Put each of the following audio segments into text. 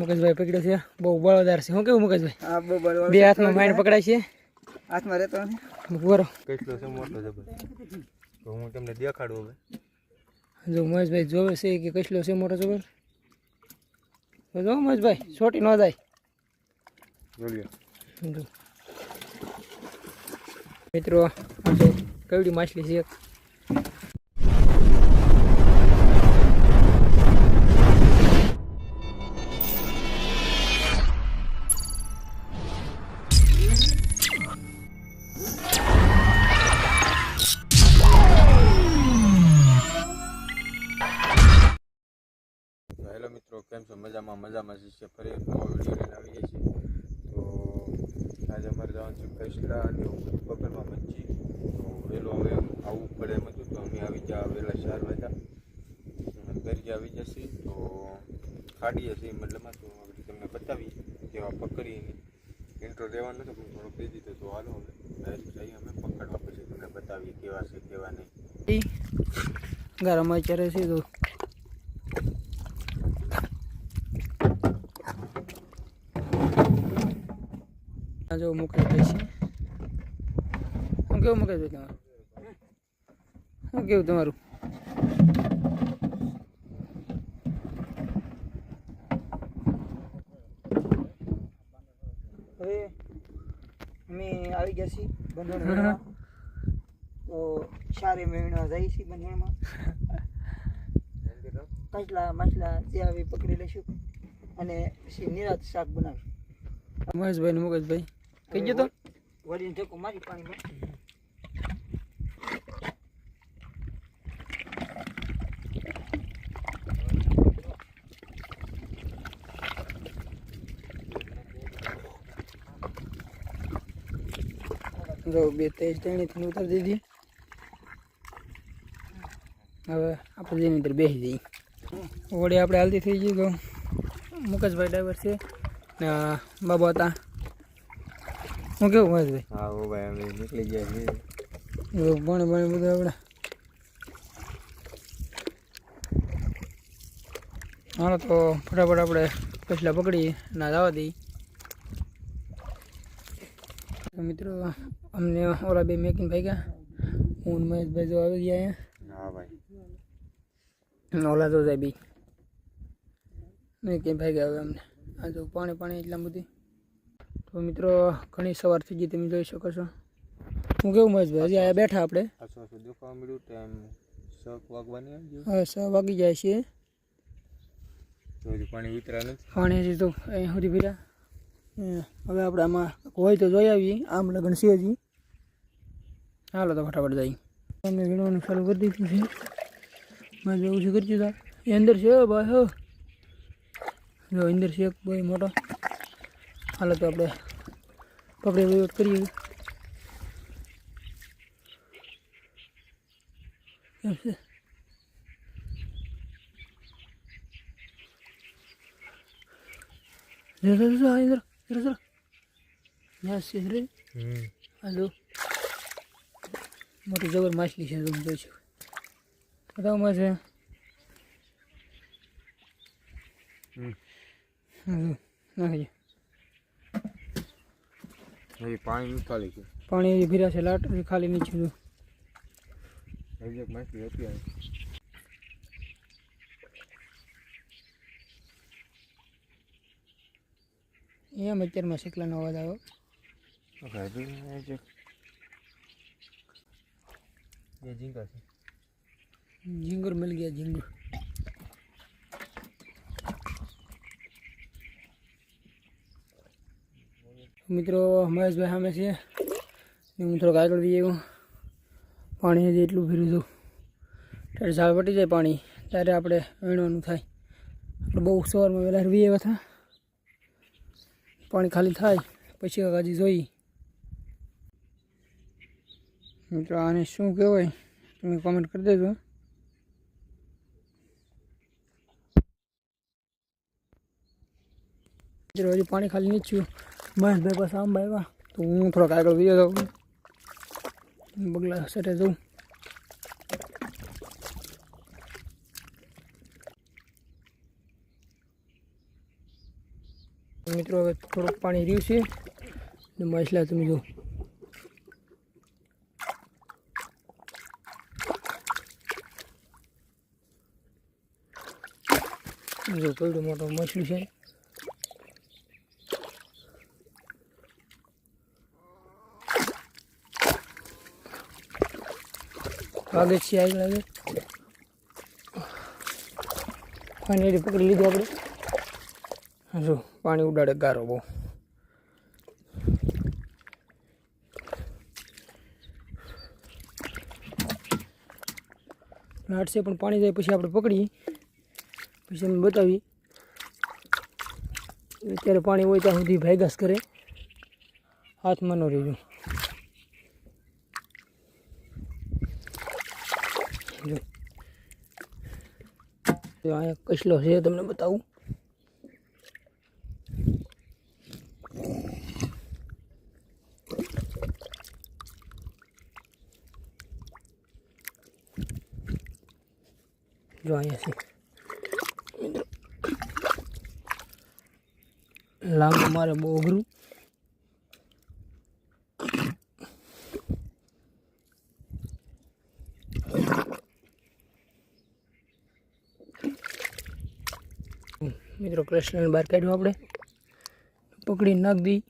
મુકેશભાઈ પકડ્યો છે. બહુ બળોદાર છે. શું કેવું મુકેશભાઈ? આ બહુ બળવાળો બે હાથમાં માઇન્ડ પકડાય છે. હાથમાં રહેતો બરો કેટલો છે મોટો જબર તો હું તમને દેખાડું હવે. જો મહેશભાઈ જોવે છે કે કેટલો છે મોટો જબર જો મહેશભાઈ છોટી ન જાય. મિત્રો કેવડી કવડી માછલી છે મજામાં છે, ફરી એક નવો વીડિયો લઈને આવી છીએ. તો આજે અમારે જવાનું છે કૈસલા અને પકડવા મચ્છી તો વહેલું હવે આવવું પડે એમ હતું, તો અમે આવી ગયા વહેલા ચાર વાગ્યા. દરિયા આવી જશે. તો ખાડીએ છીએ મતલબમાં તો આપણે તમને બતાવી કેવા પકડીને. ઇન્ટ્રો રહેવાનો હતો, પણ થોડો કહી દીધો, તો હાલો હવે. ડાયરેક્ટ જઈએ અમે, પકડવા પછી તમને બતાવીએ કેવા છે, કેવા નહીં. ગરમ અત્યારે છે આ જો મુકેશભાઈ છે. શું કેવું મુકેશભાઈ તમારું? શું કેવું તમારું? હવે અમે આવી ગયા છીએ બંધણ તો સારે મેળવા જઈએ છીએ બંધણમાં. કાચલા માછલા જે આવી પકડી લઈશું અને પછી નિરાત શાક બનાવીશું. મહેશભાઈ ને મુકેશભાઈ. કઈ ગયો તો વળીને ઠેકો મારી પાણીમાં જો બે તેજ તેણીથી ઉતારી દીધી હવે આપણે જેની અંદર બેસી જઈએ વળી આપણે હાલતી થઈ ગઈ તો મુકેશભાઈ ડ્રાઈવર છે ને બાબા હતા હું કેવું મહેશભાઈ હા ઓ ભાઈ અમે નીકળી ગયા છીએ. એવું પાણી પાણી બધું આપણે. હાલો તો ફટાફટ આપણે પછલા પકડી ના જવા દઈએ. તો મિત્રો અમને ઓલા બે મેકિંગ ભાગ્યા. હું ને મહેશભાઈ જો આવી ગયા હા ભાઈ. અહીંયા અને ઓલા તો જાય બી. મેકિંગ ભાગ્યા હવે અમને. આ જો પાણી પાણી એટલા બધી. તો મિત્રો ઘણી સવાર થઈ ગઈ તમે જોઈ શકો છો. હું કેવું મહેશભાઈ હજી અહીંયા બેઠા આપણે? હા છ વાગી જાય છે. પાણી હજી તો ભર્યા હમ, હવે આપણે આમાં હોય તો જોઈ આવીએ. આમ લગ્ન છે હજી. હાલો તો ફટાફટ જઈએ. અમે વીણવાનું ચાલુ કરી દીધું છે. મેં જેવું છું કરી દીધા એ અંદર છે ભાઈ હો. જો અંદર છે એક ભાઈ મોટો. હાલો તો આપણે પકડી વહીવટ કરીએ. કેમ છે. sí, હાલો મોટી જબર માછલી છે તમે જોઈ શકો. બતાવમાં છે. હમ. નાખી. હજી પાણી ખાલી છે. પાણી ભીરા છે લાટ ખાલી નીચે જો. હજી એક માછલી હતી. એમ અત્યારમાં શીખલાનો અવાજ આવ્યો. ઝીંગુર મળી ગયા ઝીંગુર. મિત્રો, મહેશભાઈ સામે છે. હું થોડોક આગળ વીએ આવ્યો. પાણી હજી એટલું ભીરું છું ત્યારે ઝાડ વટી જાય પાણી. ત્યારે આપણે વીણવાનું થાય. આપણે બહુ સવારમાં વહેલા વીએ હતા પાણી ખાલી થાય, પછી કાકાજી જોઈ મિત્રો, આને શું કહેવાય? તમે કોમેન્ટ કરી દેજો. મિત્રો, હજુ પાણી ખાલી નહીં થયું ભાઈ, બસ, આમ આવ્યા. તો હું થોડોક આગળ વિયો જાઉં. બગલા સાથે જઉં. મિત્રો, હવે થોડુંક પાણી રહ્યું છે. ને માછલા તમે જો જો પડ્યું મોટો મછલું છે. છે આગળ લાગે. પાણી પકડી લીધું આપણે. જો, પાણી ઉડાડે ગારો બહુ. લાટશે પણ પાણી જાય પછી આપણે પકડીએ પછી અમે બતાવી. અત્યારે પાણી હોય ત્યાં સુધી ભાઈગાસ કરે. હાથમાં ન રહેજો જો જો અહીંયા કસલો છે તમને બતાવું. જો અહીંયા છે. મિત્રો લાંબુ મારે બહુ અઘરું. મિત્રો કૃષ્ણને બહાર કાઢ્યું આપણે. પકડી નાખ દી.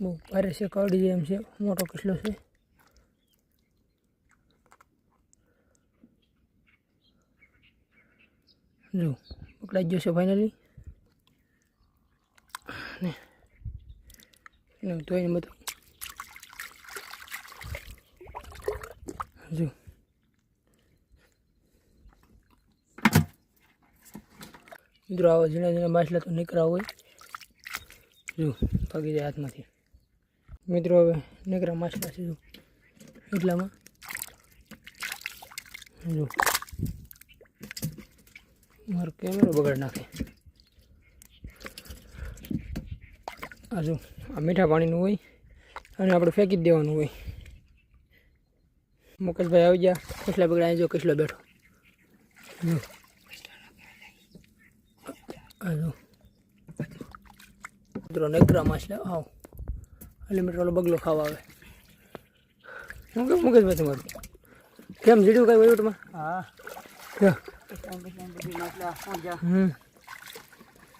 બહુ ભારે છે કાઢી એમ છે, મોટો કેટલો છે? જો પકડાઈ ગયો છે ફાઇનલી ને એને ધોઈને બતાવું જો મિત્રો, આવા ઝીણા ઝીણા માછલા તો નીકળ્યા હોય. જો ભાગી જાય હાથમાંથી. મિત્રો, હવે નીકળ્યા માછલા છે જો એટલામાં. જો મારો કેમેરો બગાડ નાખે. આ જો આ મીઠા પાણીનું હોય અને આપણે ફેંકી જ દેવાનું હોય. મુકેશભાઈ આવી ગયા કેટલા બગડા જો કેટલો બેઠો. જો. આ જો. મિત્રો નેકરા માછલા આવ. એટલે વાળો બગલો ખાવા આવે. હું કેમ મુકેશભાઈ તમારું? કેમ જીડ્યું કાંઈ વહીવટમાં? હા. હમ.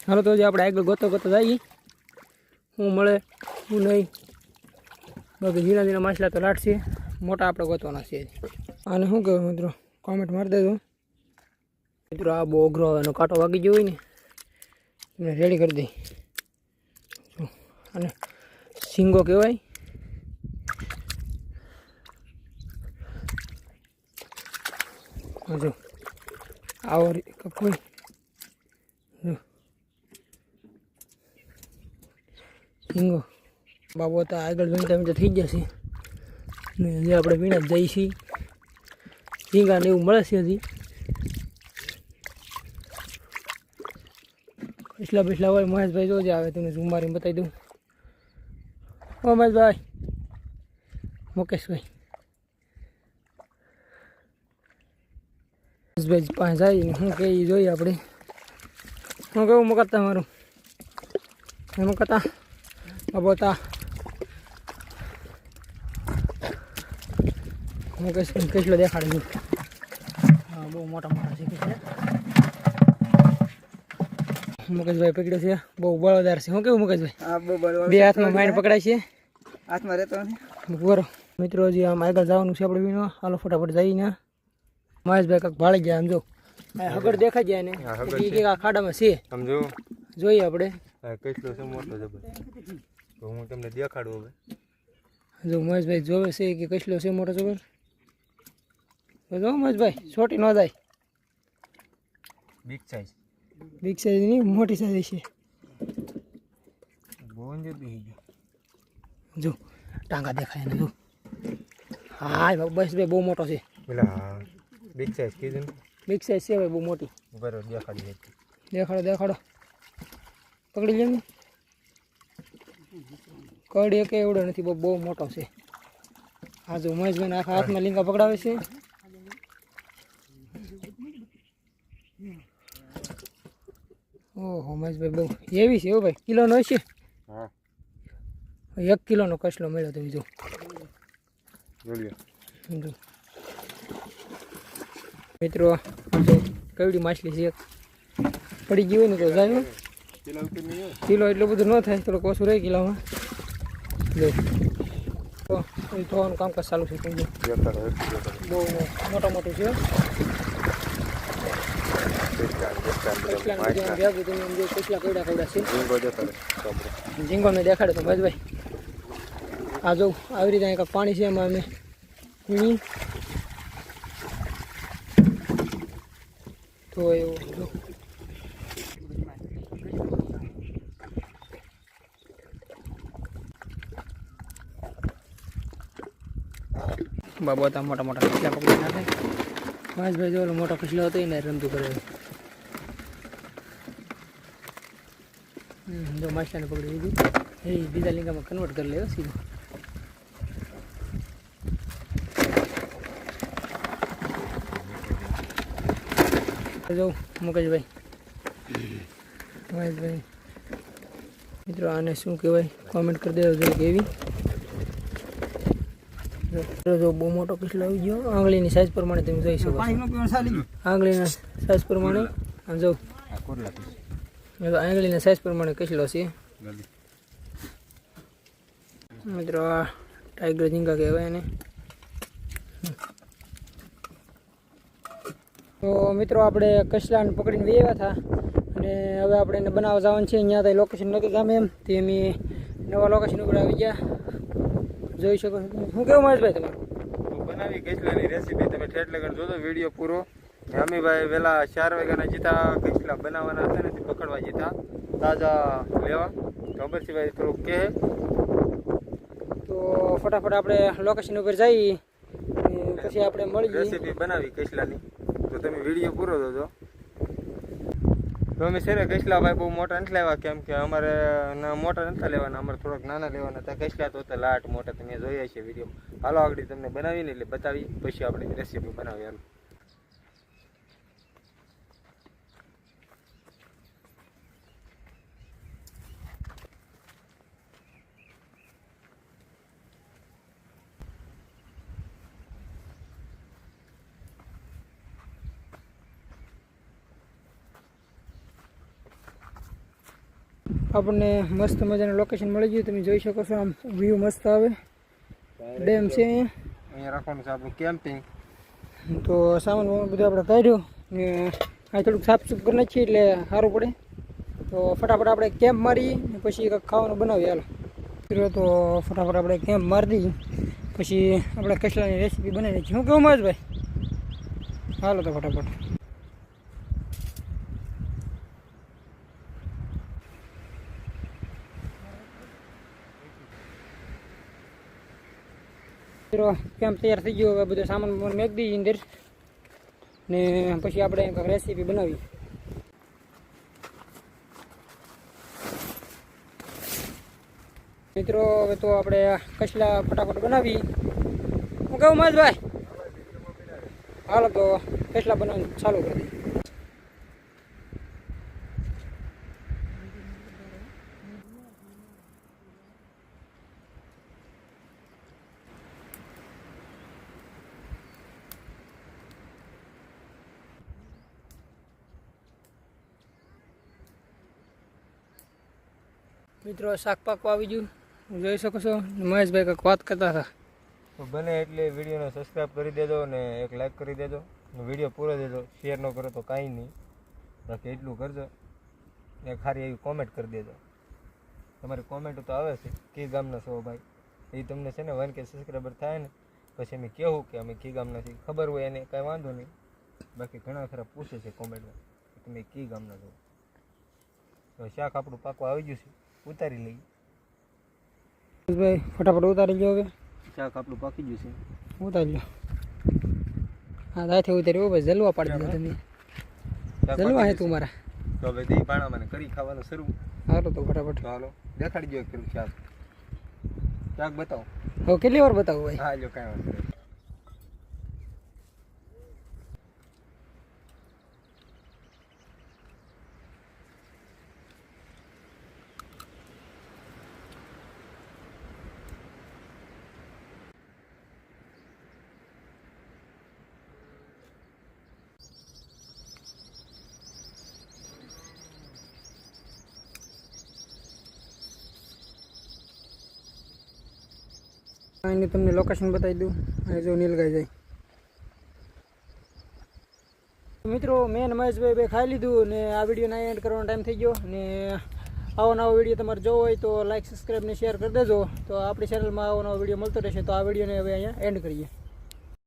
હાલો તો જે આપણે આગળ ગોતો ગોતો જઈએ. શું મળે શું નહીં. બાકી ઝીણા ઝીણા માછલા તો લાટશે મોટા આપણે ગોતવાના છે આને શું કહેવાય મિત્રો? કોમેન્ટ મારી દેજો. મિત્રો, આ બહુ અઘરો એનો કાંટો વાગી ગયો હોય ને, એને રેડી કરી દઈ અને સિંગો કહેવાય. હા જો આવો રી- કોઈ હિંગો. બાબો તો આગળ વીણતા વીણતા થઈ જશે. ને જે આપણે વીણા જ જઈએ છીએ ઝીંગા ને એવું મળે છે હજી. પીછલા પીછલા હોય મહેશભાઈ જોજે આવે, તમને ઝૂમ મારીને બતાવી દઉં. ઓ મહેશભાઈ. મુકેશભાઈ. મહેશભાઈ પાસે જાય શું કે એ જોઈએ આપણે? શું કેવું મકતા મારું? એ મકતા બાબોતા હું કહીશ કેટલો દેખાડું હા બહુ મોટા મોટા છે મુકેશભાઈ પકડ્યો છે બહુ બળોદાર છે. શું કેવું મુકેશભાઈ? બે હાથમાં માઇન્ડ પકડાય છે. હાથમાં રહેતો બરો મિત્રો હજી આમ આગળ જવાનું છે આપણે વિનો હાલો ફટાફટ જઈને. મહેશભાઈ કાંક ભાળી ગયા આમ જો. આ હગડ દેખાઈ જાય ને. કે આ ખાડામાં છે. સમજો? જોઈએ આપણે. કેટલો છે મોટો જબર તો હું તમને દેખાડું હવે. જો મહેશભાઈ જોવે છે કે કેટલો છે મોટો જબર જો મહેશભાઈ છોટી ન જાય. બિગ સાઈઝ બિગ સાઈઝ નહીં મોટી સાઈઝ છે. બહુ બી જો ટાંગા દેખાય ને જો. હા બસ ભાઈ બહુ મોટો છે. પેલા બિગ સાઈઝ કીધું બિગ સાઈઝ છે ભાઈ બહુ મોટી. બરોબર દેખાડી દેખાડો દેખાડો. પકડી લે કડ એક કે એવડો નથી બહુ બહુ મોટો છે. આ જો મહેશભાઈ આખા હાથમાં લીંગા પકડાવે છે. ઓહો મહેશભાઈ બહુ એવી છે એવું ભાઈ. કિલોનો હશે? હા. એક કિલોનો કસલો મળ્યો તમે જો. જો. મિત્રો કવડી માછલી છે. પડી ગઈ હોય ને તો જાય. કિલો એટલું બધું ન થાય, થોડુંક ઓછું રહે કિલોમાં તો ધોવાનું કામકાજ ચાલુ છે બહુ મોટા મોટું છે. ઝીંગો મેં દેખાડે તો મહેશભાઈ આ જો, આવી રીતે પાણી છે એમાં અમે તો બાબો બાબા મોટા મોટા ખીચલા પકડી નાખે. મહેશભાઈ જો ઓલો મોટો ખીચલો હતો એને રમતું કરે હમ, જો માછલાને પકડી લીધું. એ બીજા લિંગામાં કન્વર્ટ કરી લેવો સીધું. જો મુકેશભાઈ. મહેશભાઈ મિત્રો આને શું કહેવાય? કોમેન્ટ કરી દેજો જરા કેવી. જો- જો બહુ મોટો કિસ્લો આવી ગયો. આંગળીની સાઈઝ પ્રમાણે તમે જોઈ શકો આંગળીના સાઈઝ પ્રમાણે. જો. આ કોરલા પીસ. એ તો આંગળીના સાઈઝ પ્રમાણે કિસ્લો છે. મિત્રો આ ટાઈગર ઝીંગા કહેવાય એને. તો મિત્રો આપણે કચલાને પકડીને આવ્યા હતા અને હવે આપણે એને બનાવવા જવાનું છે. અહીંયા તો લોકેશન નથી ગામે એમ. તે અમે નવા લોકેશન ઉપર આવી ગયા. જોઈ શકો છો. શું કેવું મહેશભાઈ તમારું? તો બનાવી કચલાની રેસીપી તમે ઠેઠ લગન જોજો વીડિયો પૂરો. જામીભાઈ વહેલા ચાર વાગ્યાના જીતા કચલા બનાવવાના હતા ને પકડવા જીતા તાજા લેવા. ખબર છે ભાઈ થોડુંક કહે. તો ફટાફટ આપણે લોકેશન ઉપર જઈ અને પછી આપણે મળી રેસીપી બનાવી કચલાની તો તમે વીડિયો પૂરો જોજો. તો અમે છે ને કચલા ભાઈ બહુ મોટા નથી લેવા, કેમ કે અમારે મોટા નથી લેવાના, અમારે થોડાક નાના લેવાના હતા. કચલા તો લાટ મોટા, તમે જોયા છે વીડિયો હાલો આગળ તમને બનાવીને એટલે બતાવી, પછી આપણે રેસીપી બનાવી હાલો આપણને મસ્ત મજાનું લોકેશન મળી ગયું તમે જોઈ શકો છો આમ વ્યૂ મસ્ત આવે. ડેમ છે અહીંયા. અહીંયા રાખવાનું છે આપણું કેમ્પિંગ તો સામાન બધું આપણે કાઢ્યું ને આ થોડુંક સાફ સુફ કરી નાખીએ એટલે સારું પડે. તો ફટાફટ આપણે કેમ્પ મારી ને પછી કંઈક ખાવાનું બનાવીએ હાલો. ફીરો તો ફટાફટ આપણે કેમ્પ મારી દઈએ. પછી આપણે કચલાની રેસીપી બનાવી નાખીએ. શું કેવું ભાઈ હાલો તો ફટાફટ. મિત્રો કેમ્પ તૈયાર થઈ ગયો? હવે બધો સામાન મેક દઈએ અંદર. ને પછી આપણે રેસીપી બનાવી. મિત્રો, હવે તો આપણે કચલા ફટાફટ બનાવી. હું કહું મજભાઈ હાલો તો કચલા બનાવવાનું ચાલુ કરી દઈએ મિત્રો શાક પાકવા આવી ગયું. જોઈ શકો છો, મહેશભાઈ કંઈક વાત કરતા હતા. તો બને એટલે વિડીયોને સબસ્ક્રાઈબ કરી દેજો અને એક લાઈક કરી દેજો. વીડિયો પૂરો દેજો શેર ન કરો તો કાંઈ નહીં. બાકી એટલું કરજો. ને ખારી એવી કોમેન્ટ કરી દેજો. તમારી કોમેન્ટ તો આવે છે, કી ગામના છો ભાઈ? એ તમને છે ને વન કે સબસ્ક્રાઈબર થાય ને, પછી અમે કહેવું કે અમે કી ગામના છીએ. ખબર હોય એને કાંઈ વાંધો નહીં. બાકી ઘણા ખરા પૂછે છે કોમેન્ટમાં તમે કી ગામના છો. શાક આપણું પાકવા આવી ગયું છે. ઉતારી લઈએ ભાઈ ફટાફટ ઉતારી લો હવે. શાક આપણું પાકી ગયું છે. ઉતારી લો હા દાથી ઉતારી ભાઈ જલવા પાડી દીધો તમે. જલવા હે તું મારા. તો હવે દહીં પાણા મને કરી ખાવાનું શરૂ. હાલો તો ફટાફટ. હાલો દેખાડી દો એક પેલું શાક શાક બતાવો. હવે કેટલી વાર બતાવું ભાઈ? હા જો કાંઈ વાંધો અહીંની તમને લોકેશન બતાવી દઉં. અને જો નીલગાઈ જાય. મિત્રો, મેં મહેશભાઈ બે ખાઈ લીધું ને આ વિડીયોના એન્ડ કરવાનો ટાઈમ થઈ ગયો. ને આવો નવો વીડિયો તમારે જોવો હોય તો લાઇક સબસ્ક્રાઈબ ને શેર કરી દેજો. તો આપણી ચેનલમાં આવો નવો વીડિયો મળતો રહેશે. તો આ વિડીયોને હવે અહીંયા એન્ડ કરીએ.